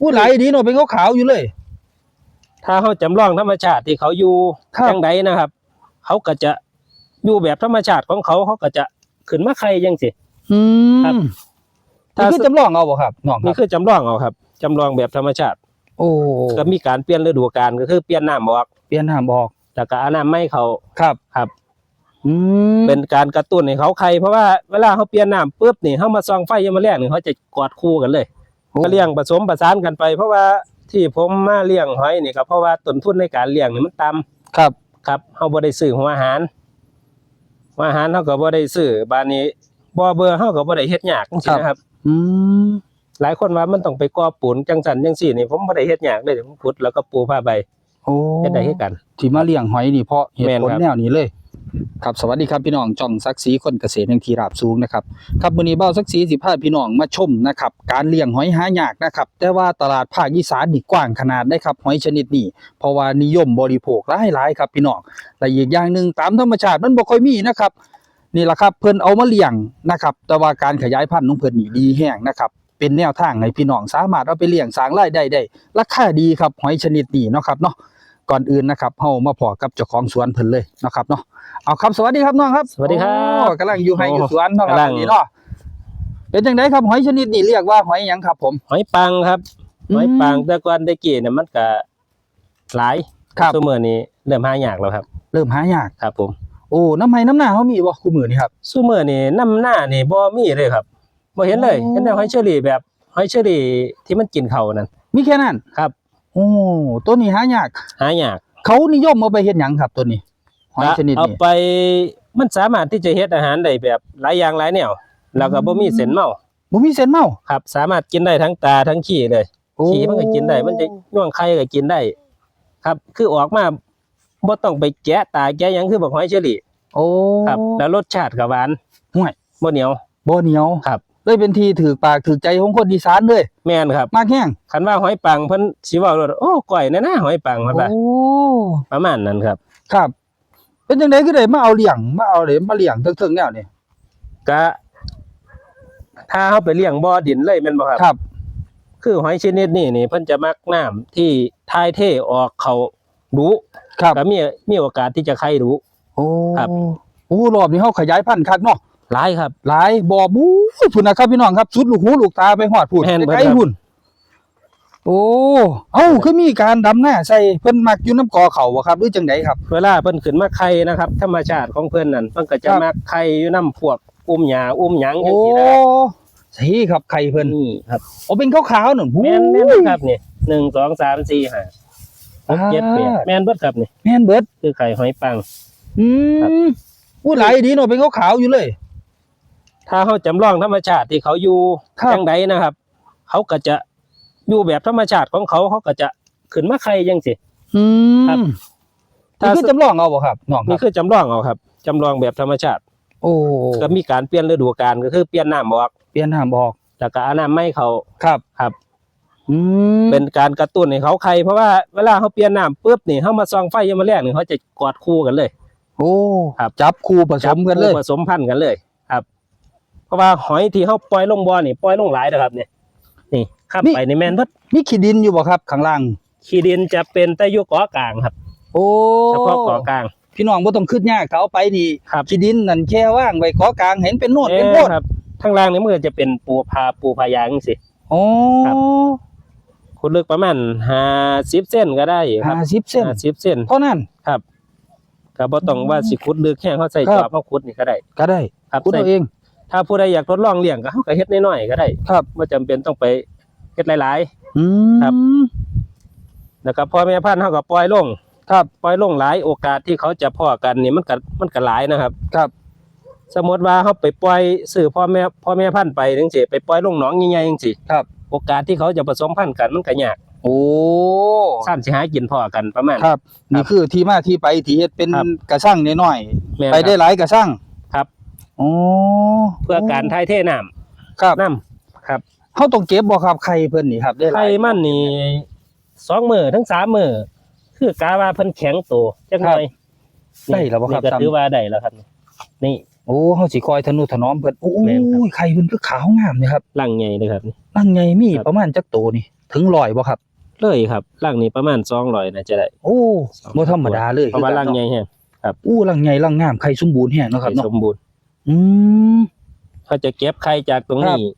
อู้หลายดีเนาะเป็นขาวๆอยู่เลย ถ้าเขาจำลองธรรมชาติที่เขาอยู่ครับ จังใดนะครับ เขาก็จะอยู่แบบธรรมชาติของเขาเขาก็จะขึ้นมาไข่ยังสิ อืครับ มถ้านี่คือจำลองเอาบ่ครับน้องคนี่รับคือจำลองเอาครับจำลองแบบธรรมชาติโอ้ก็มีการเปลี่ยนฤดูกาลก็คือเปลี่ยนน้ำออกเปลี่ยนน้ำบอกแต่ก็เอาน้ำไม่เขาครับ ครับ อืมเป็นการกระตุ้นให้เขาไข่เพราะว่าเวลาเขาเปลี่ยนน้ำปุ๊บนี่เขามาซองไฟยามมาแรกนี่เขาจะกอดคู่กันเลย ก็เลี้ยงผสมประสานกันไป เพราะว่าที่ผมมาเลี้ยงหอยนี่ก็เพราะว่าต้นทุนในการเลี้ยงนี่มันต่ำครับ ครับเฮาบ่ได้ซื้อหัวอาหารหัวอาหารเฮาก็บ่ได้ซื้อบานนี้บ่เบื่อเฮาก็บ่ได้เฮ็ดยากจังซี่นะครับ อืมหลายคนว่ามันต้องไปก่อปูนจังซั่นจังซี่นี่ผมบ่ได้เฮ็ดยากเลยผมขุดแล้วก็ปูผ้าใบโอ้เฮ็ดได้คือกันที่มาเลี้ยงหอยนี่เพราะเหตุแม่นผลครับแนวนี้เลย ครับสวัสดีครับพี่น้องจ่องซักซีคนเกษตรแห่งทีราบสูงนะครับครับมือนี้เบ้าซักซีสิพาพี่น้องมาชมนะครับการเลี้ยงหอยหายากนะครับแต่ว่าตลาดภาคอีสานนี่กว้างขนาดได้ครับหอยชนิดนี้เพราะว่านิยมบริโภคหลายๆครับพี่น้องและอีกอย่างหนึ่งตามธรรมชาติมันบ่ค่อยมีนะครับนี่แหละครับเพิ่นเอามาเลี้ยงนะครับแต่ว่าการขยายพันธุ์ของเพิ่นนี่ดีแห้งนะครับเป็นแนวทางให้พี่น้องสามารถเอาไปเลี้ยงสร้างรายได้ได้ราคาดีครับหอยชนิดนี้เนาะครับเนาะ ก่อนอื่นนะครับเฮามาพอกับเจ้าของสวนเพิ่นเลยเนาะครับเนาะเอาครับสวัสดีครับน้องครับสวัสดีครับโอ้กำลังอยู่ให้อยู่สวนเนาะคกำลัรับงนี่เนาะเป็นจังไดครับหอยชนิดนี้เรียกว่าหอยหยังครับ ผมหอยปังครับอืมหอยปังแต่ก่อนได้กี้เนี่ยมันก็หลายครับซุมื้อนี้เริ่มหายากแล้วครับ เริ่มหายากครับ ผม โอ้น้ำไห้น้ำหน้าเขามีบ่คู่มือนี่ครับซุมื้อนี้น้ำหน้านี่บ่มีเลยครับบ่เห็นเลยโอ้เห็นแต่หอยเชอรี่แบบหอยเชอรี่ที่มันกินเขานั่นมีแค่นั้นครับ โอ้ตัวนี้หายาก หายาก เขานิยมเอาไปเฮ็ดหยังครับตัวนี้หอยชนิดเอานี้ไปมันสามารถที่จะเฮ็ดอาหารได้แบบหลายอย่างหลายแนวแล้วก็บ่มีเส้นเมาบ่มีเส้นเมาครับ สามารถกินได้ทั้งตาทั้งขี้เลยโอ้ขี้มันก็กินได้ มันจะย่วงไข่ก็กินได้ ครับ คือออกมาบ่ต้องไปแกะตาแกะหยังคือบักหอยเชอรี่โอ้ครับ แล้วรสชาติก็หวานห่วยบ่เหนียวบ่เหนียวครับ เลยเป็นที่ถือปากถือใจของคนอีสานเลยแม่นครับ มากแห้งคันว่าหอยปังเพิ่นสิเว้าว่าโอ้ก้อยแน่นะหอยปังว่าโอ้ประมาณนั้นครับ ครับ เป็นจังได๋คือได้มาเอาเลี้ยงมาเอาเลยมาเลี้ยงเทิงๆแนวนี้ก็ถ้าเฮาไปเลี้ยงบ่อดินเลยแม่นบ่ครับครับ คือหอยชนิดนี้นี่เพิ่นจะมักน้ำที่ทายเทออกเขาดูครับก็มีมีโอกาสที่จะไข่ดูโอ้ครับโอ้รอบนี้เฮาขยายพันธุ์คักเนาะ หลายครับ หลายบ่อบู๊พุ่นนะครับพี่น้องครับสุดลูกหูลูกตาไปฮอดพุ่นแม่นเบิดไกลครับ ๆพุ่นโอ้เอ้าคือมีการดำหน้าใส่เพิ่นมักอยู่น้ำกอเขาบ่ครับหรือจังไดครับ เวลาเพิ่นขึ้นมาไข่นะครับธรรมชาติของเพิ่นนั่นเพิ่นก็จะครับมักไข่อยู่น้ำพวกอุ้มหญ้าอุ้มหยังจัโอ้งซี่นะครับใช่ครับไข่เพิ่นนี่ครับโอ้เป็นขาวๆนั่นแม่นแม่นเบิดครับนี่หนึ่งสองสามสี่ห้าหกเจ็ดแปดแม่นเบิดครับนี่แม่นเบิด คือไข่หอยปัง อืครับมอู้หลายดีเนาะเป็นขาวๆอยู่เลย ถ้าเขาจำลองธรรมชาติที่เขาอยู่ครับ จังใดนะครับ เขาก็จะอยู่แบบธรรมชาติของเขาเขาก็จะขึ้นมาไข่จังสิ อืครับมถ้านี่คือจำลองเอาบ่ครับน้องคนี่รับคือจำลองเอาครับจำลองแบบธรรมชาติโอ้ก็มีการเปลี่ยนฤดูกาลก็คือเปลี่ยนน้ำออกเปลี่ยนน้ำออกแล้วก็เอาน้ำไม่เขาครับครับ อืมเป็นการกระตุ้นให้เขาไข่เพราะว่าเวลาเขาเปลี่ยนน้ำปุ๊บนี่เขามาซองไฟยามมาแรกนี่เขาจะกอดคู่กันเลย โอ้ครับ จับคู่ผสมกันเลย จับคู่ผสมพันธุ์กันเลยครับ เพราะว่าหอยที่เขาปล่อยลงบ่อนี่ปล่อยลงหลายนะครับเนี่ยนี่ข้ามนี่ไปในแมนเพิ่นมีขี้ดินอยู่บ่ครับข้างล่างขี้ดินจะเป็นแต่อยุเกาะกลางครับ โอ้เฉพาะเกาะกลาง พี่น้องบ่ต้องขึ้นยากถ้าเอาไปนี่ครับขี้ดินนั่นแค่ว่างไว้เกาะกลางเห็นเป็นโนดเป็นโพเอ๊ะดครับข้างล่างนี่มันก็จะเป็นปูพาปูพายางสิโอ้ครับขุดลึกประมาณห้าสิบเส้นก็ได้ครับห้าสิบเส้นห้าสิบเส้นเท่านั้นครับก็บ่ต้องว่าสิขุดลึกแค่เขาใส่ครัจบอบเขาขุดนี่ก็ได้ ก็ได้ครับคุณใส่เอาเอง ถ้าผู้ใดอยากทดลองเลี้ยงก็เขาก็เฮ็ดน้อยๆก็ได้ครับบ่จำเป็นต้องไปเฮ็ดหลายอืมครับๆแล้วก็พ่อแม่พันธุ์เขาก็ปล่อยลงครับปล่อยลงหลายโอกาสที่เขาจะพ่อกันนี่มันก็มันก็หลายนะครับ ครับ สมมติว่าเขาไปปล่อยซื้อพ่อแม่พ่อแม่พันธุ์ไปจังซี่ไปปล่อยลงหนองใหญ่ๆจังซี่ครับ โอกาสที่เขาจะผสมพันธุ์กันมันก็ยากโอ้ซ้ำสิหากินพ่อกันประมาณครับ นี่คือที่มาที่ไปที่เฮ็ดเป็นครับกระสังน้อยแม่นๆไปได้ครับหลายกระสัง ครับโอ้เพื่อการทายเทน้ำครับน้ำครับเฮาต้องเก็บบ่ครับไข่เพิ่นนี่ครับได้หลาไข่ยมันนี่สองมือทั้งสามมือคือกาว่าเพิ่นแข็งโตจังหน่อยได้แล้วบ่ครับนี่ก็ถือว่าได้แล้วครับ นี่ โอ้เฮาสิคอยทนุถนอมเพิ่นโอ้แม่นครับ ยไข่เพิ่นคือขาวงามเลยครับลังใหญ่เลยครับ นั่นไงมีครับ ประมาณจักโตนี่ ถึงร้อยบ่ครับ เลยครับร่างนี้ประมาณ200น่าจะได้โอ้บ่ธรรมดาเลยเพราะว่าร่างใหญ่แฮงอู้ร่างใหญ่ร่างงามไข่สมบูรณ์แฮงเนาะครับเนาะสมบูรณ์ อืมเขาจะเก็บไข่จากตรงครับนี้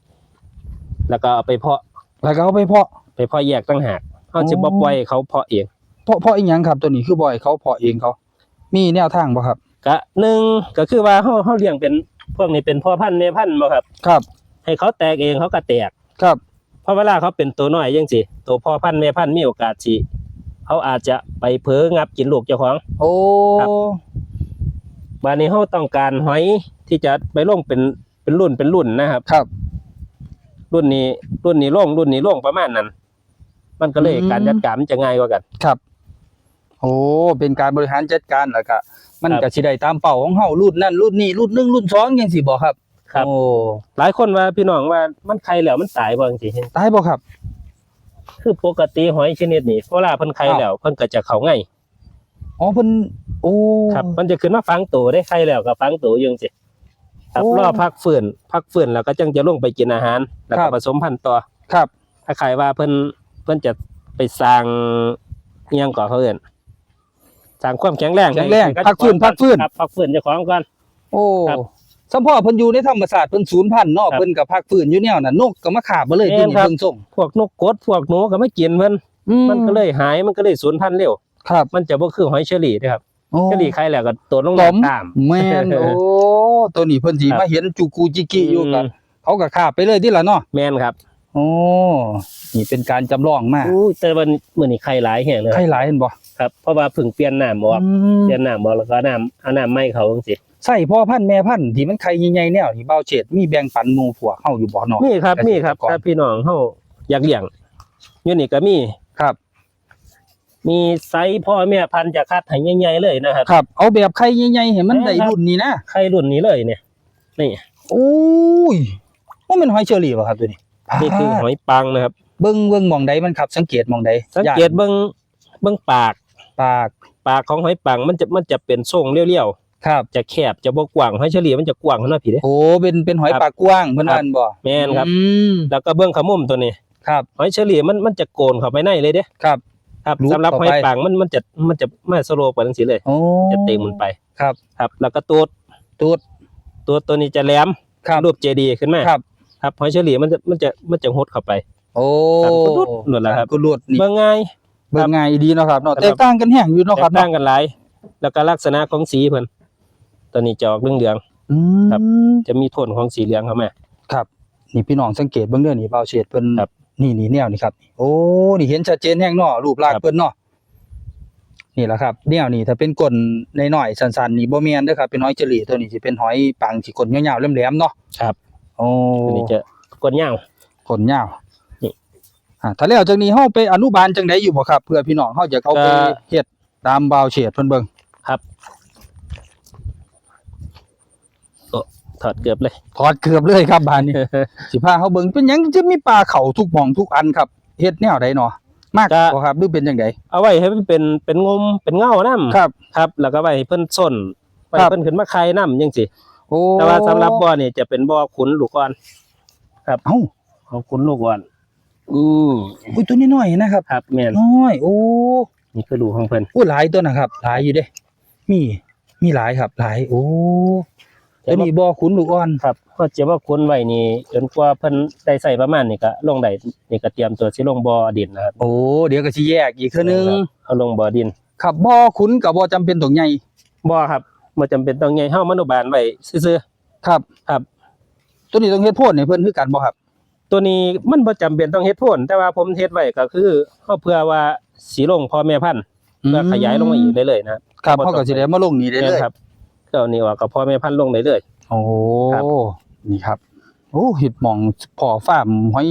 แล้วก็เอาไปเพาะ แล้วก็เอาไปเพาะ ไปเพาะแยกต่างหากเขาจะอ๋บ่อปล่อยเขาเพาะเอง เพาะเพาะอีหยังครับ ตัวนี้คือบ่อยเขาเพาะเองเขา มีแนวทางบ่ครับก็หนึ่งก็คือว่าเขาเขาเลี้ยงเป็นพวกนี้เป็นพ่อพันธุ์แม่พันธุ์บ่ครับ ครับ ให้เขาแตกเองเขาก็แตก ครับเพราะเวลาเขาเป็นตัวน้อยจังซี่ตัวพ่อพันธุ์แม่พันธุ์มีโอกาสสิเขาอาจจะไปเผลองับกินลูกเจ้าของ โอ้ครั บบาดนี้เขาต้องการหอยที่จะไปลงเป็นเป็นรุ่นเป็นรุ่นนะครับ ครับ รุ่นนี้รุ่นนี้ลงรุ่นนี้ลงประมาณนั้น มันก็เลยอืม การจัดการมันจะง่ายกว่ากัน ครับ โอ้เป็นการบริหารจัดการแล้วก็มันครับก็สิได้ตามเป้าของเฮารุ่นนั้นรุ่นนี้รุ่นหนึ่งรุ่นสองจังซี่บ่ครับ ครับ โอ้หลายคนว่าพี่น้องว่ามันไข่แล้วมันตายบ่จังซี่ตายบ่ครับคือปกติหอยชนิดนี้เวลาเพิ่นไข่อ้าวแล้วเพิ่นก็จะเข้าง่าย อ๋อเพิ่นโอ้ครับ มันจะขึ้นมาฟังตัวได้ไข่แล้วก็ฟังตัวอยังสิครับโอ้รอพักฟื้นพักฟื้นแล้วก็จังจะลงไปกินอาหาร แล้วครัก็บผสมพันธุ์ต่อครับ ถ้าใครว่าเพิ่นเพิ่นจะไปสร้างอิหยังก่อเขาเอิ้นสร้างความแข็งแรงแข็งแรงให้พักฟื้นพักฟื้นครับพักฟื้นเจ้าของก่อนโอ้ครับสัมพ่อเพิ่นอยู่ในธรรมศาสตร์เพิ่นศูนย์พันธุ์เนาะครับเพิ่นก็พักฟื้นอยู่แนวนั้นนกก็มาขาบมาเลยแม่ที่นนี่ครับเพิ่งส่งพวกนกกดพวกหนูก็ไม่กินเพิ่นอืมันก็เลยหายมันก็เลยสูญพันธุ์เร็ว ครับมันจะบ่คือหอยเชอรี่เด้อครับโอ้เชอรี่ไข่แล้วก็โตดลงตอมน้ำตาม แม่นโอ้ตัวนี้เพิ่นสิครับ มาเห็นจูกูจิกิอยู่กับมเขาก็ขาบไปเลยที่ละเนาะแม่นครับโอ้นี่เป็นการจำลองมาอู้แต่วันมื้อนี้ไข่หลายแฮงเลยใครหลายเห็นบ่ครับเพราะว่าเพิ่งเปลี่ยนน้ำออกอืมเปลี่ยนน้ำบอกแล้วก็น้ำเอาน้ำไม่เขาจังซี่ใส่พ่อพันธุ์แม่พันธุ์ที่มันไข่ใหญ่ๆแนวที่เบาเฉดมีแบ่งปันหมู่พวกเฮาอยู่บ่เนาะมีครับเกษตรมีครับกร ถ้าพี่น้องเฮาอยากเลี้ยงอยู่นี่ก็มีครับ มีไซส์พ่อแม่พันธุ์จะคัดให้ใหญ่ๆเลยนะครับครับ เอาแบบไข่ใหญ่ๆให้มันได้ครับรุ่นนี้นะไข่รุ่นนี้เลยเนี่ยนี่โอ้ยว่ามันหอยเชอรี่ป่ะครับตัวนี้นี่คือหอยปังนะครับ เบิ่งเบิ่งหมองใดมันครับ สังเกตหมองใดสังเกตเบิ่งเบิ่งปาก ปากปากของหอยปังมันจะมันจะเป็นทรงเรียวครับๆจะแคบจะบ่กว้างหอยเฉลี่ยมันจะกว้างขึ้นมาพี่เด้โอ้เป็นเป็นหอยครับปากกว้างเพิ่นครับว่าอันบ่แม่นครับอืมแล้วก็เบิ่งขมุมตัวนี้ครับหอยเฉลี่ยมันมันจะโกนเข้าไปในเลยเด้ครับ ครับรูดสำหรับเข้าหไปอยปังมันมันจะมันจะไม่สโลปไปจังซี่เลย โอ้จะเต็มมันไปครับ ครับ แล้วก็ตูดตูด ตัวตัวนี้จะแหลมครับ รูปเจดีขึ้นมาครับ ครับหอยเฉลี่ยมันจะมันจะมันจะหดเข้าไป โอ้ครับกุลุดนั่นแหละครับ กุลุดนี่เบิ่งง่าย เบิ่งง่ายดีเนาะครับเนาะครับแตกต่างกันแฮงอยู่เนาะครับแตกต่าเนาะงกันหลาย แล้วก็ลักษณะของสีเพิ่นตัวนี้จะออกเหลืองอืมครับๆจะมีโทนของสีเหลืองเข้ามาครับนี่พี่น้องสังเกตเบิ่งเด้อนี่เบาเฉดเพิ่นครับ นี่นี่แนวนี่ครับ โอ้นี่เห็นชัดเจนแฮงเนาะรูปร่างครับเพิ่นเนาะนี่แหละครับแนวนี่ถ้าเป็นก้นน้อยๆสั้นๆนี่บ่แม่นเด้อครับเป็นหอยเจลีตัวนี้สิเป็นหอยปังสิก้นยาวๆแหลมๆเนาะครับโอ้ตัวนี้จะกดยาวก้นยาวนี่อ่าถ้าแล้วจากนี้เฮาไปอนุบาลจังไดอยู่บ่ครับ เพื่อพี่น้องเฮาจะเอาไปก็เฮ็ดตามเบาเฉดเพิ่นเบิ่งครับโอ้ ถอดเกือบเลยถอดเกือบเลยครับบานนี้สิพาเฮาเบิ่งเป็นหยังจะมีปลาเขาทุกหม่องทุกอันครับเฮ็ดแนวใดเนาะมากก็บ่ครับหรือเป็นจังไดเอาไว้ให้มันเป็นเป็นงมเป็นเงานํครับ ครับ แล้วก็ไว้ให้เพิ่นส้นไว้ครับ เพิ่นขึ้นมาคายน้ำจังซี่โอ้แต่ว่าสำหรับบ่อนี่จะเป็นบ่อขุนลูกอ่อนเอ้าของขุนลูกอ่อนอืออุ้ยตัวน้อยๆนะครับครับแม่นน้อยโอ้นี่คือลูกของเพิ่นโอ้หลายตัวนะครับ หลายอยู่เด้ มีมีหลายครับ หลายโอ้ ตัวนี้บ่อขุนลูกอ่อนครับก็จะว่าขุนไว้นี่จนกว่าเพิ่นได้ใส่ประมาณนี่ก็ลงได้นี่ก็เตรียมตัวสิลงบ่อดินนะครับโอ้เดี๋ยวก็สิแยกอีกเทื่อนึงเอาลงบ่อดินครับบ่อขุนกับบ่อจำเป็นต้องใหญ่บ่ครับบ่จำเป็นต้องใหญ่เฮามนุบาลไว้ซื่อครับครับ ตัวนี้ต้องเฮ็ดโพ่นให้เพิ่นคือกันบ่ครับๆตัวนี้มันบ่จำเป็นต้องเฮ็ดโพ่นแต่ว่าผมเฮ็ดไว้ก็คือเฮาเพื่อว่าสิลงพ่อแม่พันธุ์เพื่อขยายลงมาอีกได้เลยนะครับเฮาก็สิได้มาลงนี่ได้เลยครับ ก็เอานี่ออกกับพ่อแม่พันธุ์ลงได้เลย โอ้ครับ นี่ครับโอ้เฮ็ดหม่องพ่อฟาร์มหอย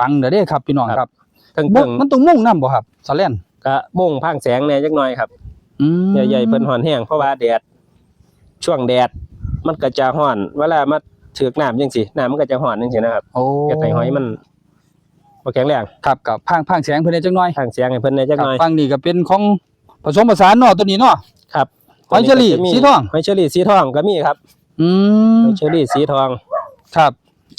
ปังเด้อเด้ครับพี่น้องครับทั้งบ่เพิ่งมันต้องมุ่งนํบ่ครับสะแลนก็มุ่งพางแสงแหน่จักหน่อยครับอืมใหญ่ๆเพิ่นฮ้อนแห้งเพราะว่าแดดช่วงแดดมันก็จะฮ้อน เวลามาถือกน้ำจังซี่น้ำมันก็จะฮ้อนจังซี่นะครับโอ้เฮ็ดให้หอยมันบ่แข็งแรงครับกับพางพางแสงเพิ่นได้จักหน่อยทางแสงให้เพิ่นได้จักครัหบน่อย ฟังนี่ก็เป็นของผสมผสานเนาะตัวนี้เนาะครับ หอยเชอรี่ตัวนี้สีทอง หอยเชอรี่สีทองก็มีครับอืหมอยเชอรี่สีทองครับ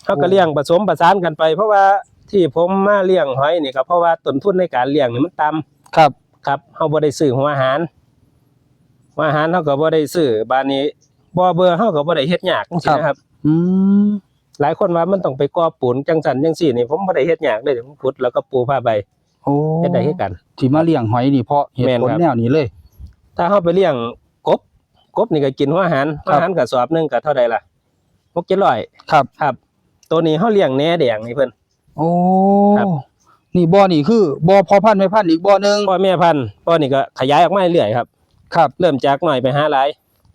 เขาก็เลี้ยงผสมผสานกันไป เพราะว่าที่ผมมาเลี้ยงหอยนี่ก็เพราะว่าต้นทุนในการเลี้ยงนี่มันต่ำครับ ครับเฮาบ่ได้ซื้อหัวอาหารหัวอาหารเฮาก็บ่ได้ซื้อบานนี้บ่เบื่อเฮาก็บ่ได้เฮ็ดยากจังซี่นะครับ อืมหลายคนว่ามันต้องไปก่อปูนจังสันจังซี่นี่ผมบ่ได้เฮ็ดยากเลยผมขุดแล้วก็ปูผ้าใบโอ้เฮ็ดได้คือกัน ที่มาเลี้ยงหอยนี่เพราะเหตุแม่นผลครับแนวนี้เลย ถ้าเฮาไปเลี้ยง กบกบนี่ก็กินหัวอาหารครัหับวอาหารก็สอบหนึงก็เท่าใดล่ะ6-700ครับ ครับ ตัวนี้เฮาเลี้ยงแหนแดงนี่เพิ่น โอ้ครับ นี่บ่อนี่คือบ่อพอพันธุ์ไม่พันธุ์อีกบ่อหนึงพ่อแม่พันธุ์พ่อนี่ก็ขยายออกมาเรื่อยๆครับ ครับ เริ่มจากน้อยไปหาหลาย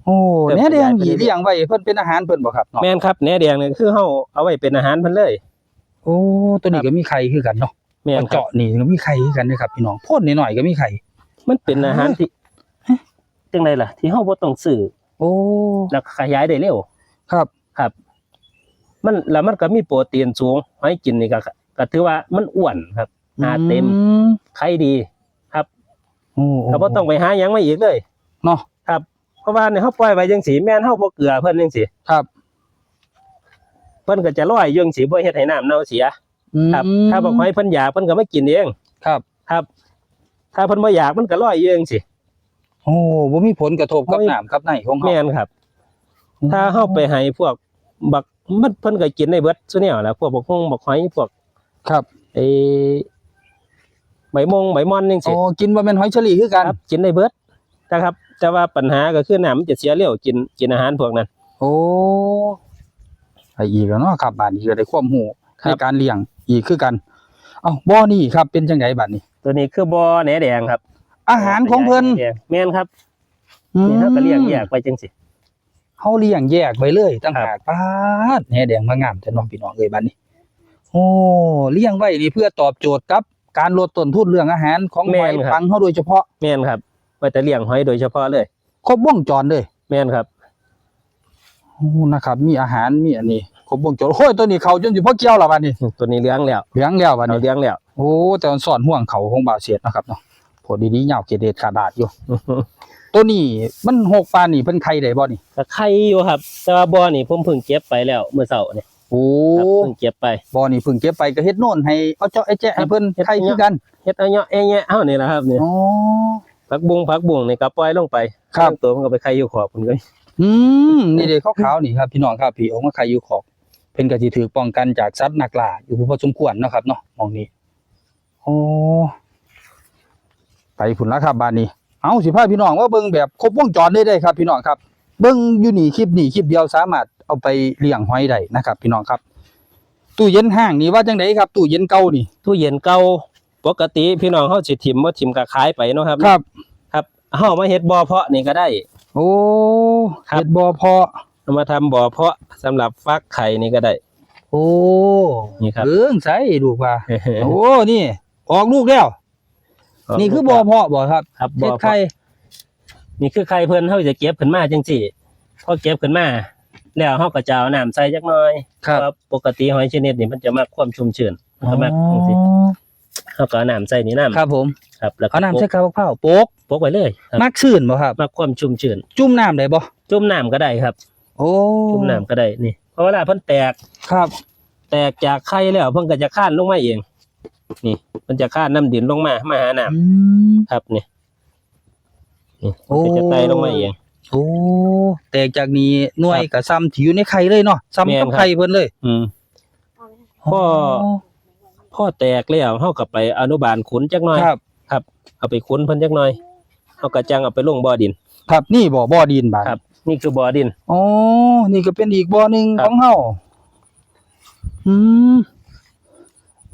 โอ้เริ่มแหน่แดงขยายไปนี่เรื่อยๆเลี้ยงไว้เพิ่นเป็นอาหารเพิ่นบ่ครับเนาะแม่นครับแหนแดงนี่คือเฮาเอาไว้เป็นอาหารเพิ่นเลยโอ้ตัวนี้ครับก็มีไข่คือกันเนาะแม่นครับเจาะนี่ก็มีไข่คือกันเด้อครับพี่น้องพ่นนิดหน่อยก็มีไข่ มันเป็นอาหารที่ จังไดล่ะ ที่เฮาบ่ต้องซื้อโอ้แล้วขยายได้เร็วครับครับ มันแล้วมันก็มีโปรตีนสูงให้กินนี่ก็ก็ถือว่ามันอ้วนครับหาเต็มอืมไข่ดี ครับโอ้ก็บ่ต้องไปหาหยังมาอีกเลยเนาะครับ เพราะว่าเนี่ยเฮาปล่อยไว้จังสีแม่นเฮาบ่เกลือเพิ่นจังสีครับเพิ่นก็จะลอยอยู่จังสีบ่เฮ็ดให้น้ำเน่าเสีย ครับอืมถ้าบอกให้เพิ่นอยากเพิ่นก็ไม่กินเอง ครับ ครับ ถ้าเพิ่นบ่อยากมันก็ลอยอยู่จังสี โอ้บ่มีผลกระทบกับบ่มีน้ำกับในของเฮาแม่นครับ ถ้าเฮาไปให้พวกบักมันเพิ่นก็กินได้เบิดซุแนวแหละพวกบักฮงบักหอยพวกครับไอ้ใบมงใบมอนจังโอ้ซี่กินบ่แม่นหอยเชอรี่คือกันครับกินได้เบิดนะครับ แต่ว่าปัญหาก็คือน้ำมันจะเสียเร็วกินกินอาหารพวกนั้น โอ้ไออีกแล้วเนาะครับบาดนี้ก็ได้ความรู้ครัในบการเลี้ยงอีกคือกัน เอ้าบ่อนี่ครับเป็นจังไดบัดนี้ ตัวนี้คือบ่อแหนแดงครับ อาหารของเพิ่นแหแดงแม่นครับนี่เฮาก็เลี้ยงแยกไปจังซี่เฮาเลี้ยงแยกไว้เลยตั้งครับหากปาดแหน่แดงมางามแต่น้องพี่น้องเอ้ยบัดนี้ โอ้เลี้ยงไว้นี่เพื่อตอบโจทย์กับ การลดต้นทุนเรื่องอาหารของหอยปังเฮาโดยเฉพาะแม่นครับไว้แต่เลี้ยงหอยโดยเฉพาะเลย ครบวงจรเลย แม่นครับโอ้นะครับ มีอาหารมีอันนี้ครบวงจรโอ้ยตัวนี้เขาจนสิพอเกี่ยวแล้วบัดนี้ ตัวนี้เลี้ยงแล้วเลี้ยงแล้วบัดเรานี้เลี้ยงแล้วโอ้แต่มันสอนห่วงเขาของบ่าวเสียดนะครับเนาะ โพดีๆยาวเกเดดขาดดาดอยู่ ตัวนี้มันหกปานนี่เพิ่นไข่ได้บ่นี่ก็ไข่อยู่ครับ แต่ว่าบ่อนี่ผมเพิ่งเก็บไปแล้วเมื่อเช้านี่โอ้ครับเพิ่งเก็บไปบ่นี่เพิ่งเก็บไปก็เฮ็ดโน่นให้เอาเจาะไอ้แจ๊ะให้เพิ่นเฮ็ดไข่เนาะคือกันเฮ็ดเอาเนาะแอะแยะเฮานี่แหละครับนี่อ๋อผักบุ้งผักบุ้งนี่ก็ปล่อยลงไปครับตัวมันก็ไปไข่อยู่ขอบพุ่นก็อืมนี่เด้ขาวๆนี่ครับพี่น้องครับพี่เอามาไข่อยู่ขอบเพิ่นก็สิถูกป้องกันจากสัตว์นักล่าอยู่พอสมควรเนาะครับเนาะหมองนี้โอ้ ไปพุ่นละครับบ้านนี้ เอาสิพาพี่น้องว่าเบิ่งแบบครบวงจรได้ได้ครับ พี่น้องครับเบิ่งอยู่นี่คลิปนี้คลิปเดียวสามารถเอาไปเลี้ยงหอยได้นะครับ พี่น้องครับ ตู้เย็นห้างนี่ว่าจังไดครับ ตู้เย็นเก่านี่ ตู้เย็นเก่าปกติพี่น้องเฮาสิถิ่มบ่ถิ่มก็ขายไปเนาะครับครับ ครับเฮามาเฮ็ดบ่อเพาะนี่ก็ได้ โอ้ครับ เฮ็ดบ่อเพาะเอามาทำบ่อเพาะสำหรับฟักไข่นี่ก็ได้ โอ้นี่ครับ เบิ่งใส่ลูกว่า โอ้นี่ ออกลูกแล้ว นี่คือบ่อเพาะบ่ครับครับบ่เฮ็อดไข่ไข่นี่คือไข่เพิ่นเฮาจะเก็บขึ้นมาจังซี่พอเก็บขึ้นมา แล้วเฮาก็จะเอาน้ำใส่จักหน่อยครับเพาะว่าปกติหอยชนิดนี้มันจะมักความชุ่มชื้นมันก็มักจังซี่เฮาก็เอาน้ำใส่นี่น้ำครับผมครับแล้วก็เอาน้ำใส่กระเพราโปกโปกไว้เลยครับมักซื่นบ่ครับมักความชุ่มชื้นจุ่มน้ำได้บ่จุ่มน้ำก็ได้ครับ โอ้จุ่มน้ำก็ได้นี่เพราะเวลาเพิ่นแตกครับ แตกจากไข่แล้วเพิ่นก็จะข้านลงมาเอง นี่ มันจะข้านน้ำดินลงมามาหาน้ำอืมครับนี่นี่โอ้มันก็จะไต่ลงมาเองโอ้แตกจากนี้หน่วยก็ซ้ำที่อยู่ในไข่เลยเนาะซ้ำแม่กับนครับไข่เพิ่นเลย อืมพ่อพ่อแตกแล้วเฮาก็ไปอนุบาลขุนจักหน่อยครับ เอาไปขุนเพิ่นจักหน่อยเฮาก็จังเอาไปลงบ่อดิน ครับนี่บ่บ่อดินบาดครับ นี่คือบ่อดินอ๋อนี่ก็เป็นอีกบ่อหนึงครับของเฮาอืม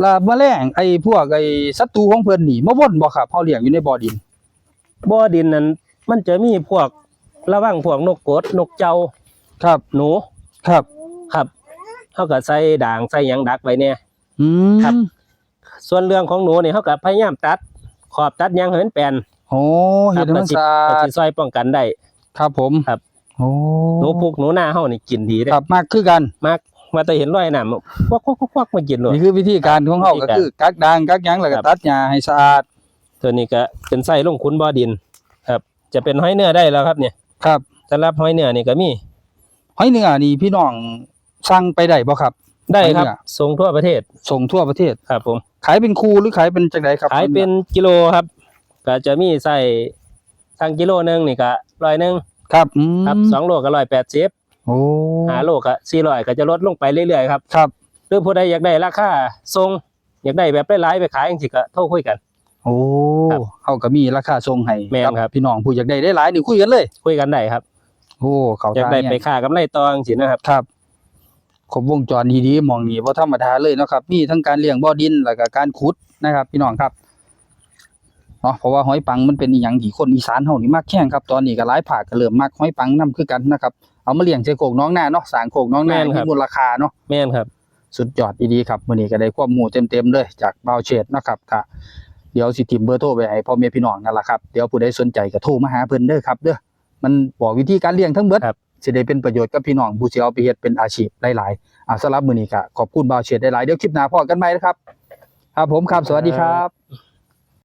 ลาแมลงไอ้พวกไอ้ศัตรูของเพิ่นนี่มาวนบ่ครับเฮาเลี้ยงอยู่ในบ่อดิน บ่อดินนั้นมันจะมีพวกระวังพวกนกกดนกเจ้าครับ หนูครับครับเฮาก็ใส่ด่างใส่หยังดักไว้เนี่ยอืมครับ ส่วนเรื่องของหนูนี่เฮาก็พยายามตัด ขอบตัดหยังให้มันแปลนโอ้เฮ็ดให้มันสิสะก็อาสิดซอยป้องกันได้ ครับผมครับ โอ้หนูพุกหนูนาเฮานี่กินดีเด้ครับมากคือกัน มาก ว่าแต่เห็นรอยน้ำควักควักควักควักมากินเลยนี่คือวิธีการของเฮาวิธีก็การคือกักด่างกักหยังแล้วก็ครับตัดหญ้าให้สะอาด ตัวนี้ก็เป็นไส้ลงขุนบ่อดิน ครับ จะเป็นหอยเนื้อได้แล้วครับ เนี่ย ครับสำหรับหอยเนื้อนี่ก็มีหอยเนื้อนี่พี่น้องสั่งไปได้บ่ครับ ได้ครับหอยเนื้อส่งทั่วประเทศ ส่งทั่วประเทศครับผมขายเป็นคูหรือขายเป็นจังไดครับขายเป็นกิโลครับ ก็จะมีใส่ทางกิโลหนึงนี่ก็ร้อยหนึ่งครับอืมครับสองโลก็ร้อยแปดสิบ โอ้ห้าโลก็สี่ร้อยก็จะลดลงไปเรื่อยๆครับครับหรือผู้ใดอยากได้ราคาทรงอยากได้แบบหลายๆไปขายจังสิก็โทรคุยกัน โอ้ครับเขาก็มีราคาส่งให้แม่นครับ พี่น้องผู้อยากได้ได้หลายนี่คุยกันเลย คุยกันได้ครับ โอ้เขาอยากทางได้เนี่ยไปค่ากำไรตองสินะครับครับครบวงจรดีๆหมองนี้บ่ธรรมดาเลยเนาะครับมีทั้งการเลี้ยงบ่อดินแล้วก็การขุดนะครับ พี่น้องครับเนาะเพราะว่าหอยปังมันเป็นอีหยังที่คนอีสานเฮานี่มักแข่งครับ ตอนนี้ก็หลายภาคก็เริ่มมักหอยปังนํคือกันนะครับ เอามาเลี้ยงใส่โขกน้องหน้าเนาะสร้างโขกน้องหน้าแม่นคมีรับมูลค่าเนาะ แม่นครับ สุดยอดดีๆครับมื้อนี้ก็ได้ความรู้เต็มๆเลยจากบ่าวเชษฐ์เนาะครับก็เดี๋ยวสิทิมเบอร์โทรไปให้พ่อแม่พี่น้องนั่นล่ะครับเดี๋ยวผู้ใดสนใจก็โทรมาหาเพิ่นเด้อครับเด้อมันบอกวิธีการเลี้ยงทั้งเบิดครับ สิได้เป็นประโยชน์กับพี่น้องผู้สิเอาไปเฮ็ดเป็นอาชีพหลายๆอ่าสำหรับมื้อนี้ก็ขอบคุณบ่าวเชษฐ์หลายๆเดี๋ยวคลิปหน้าพอกันใหม่นะครับครับผมครับสวัสดีครับ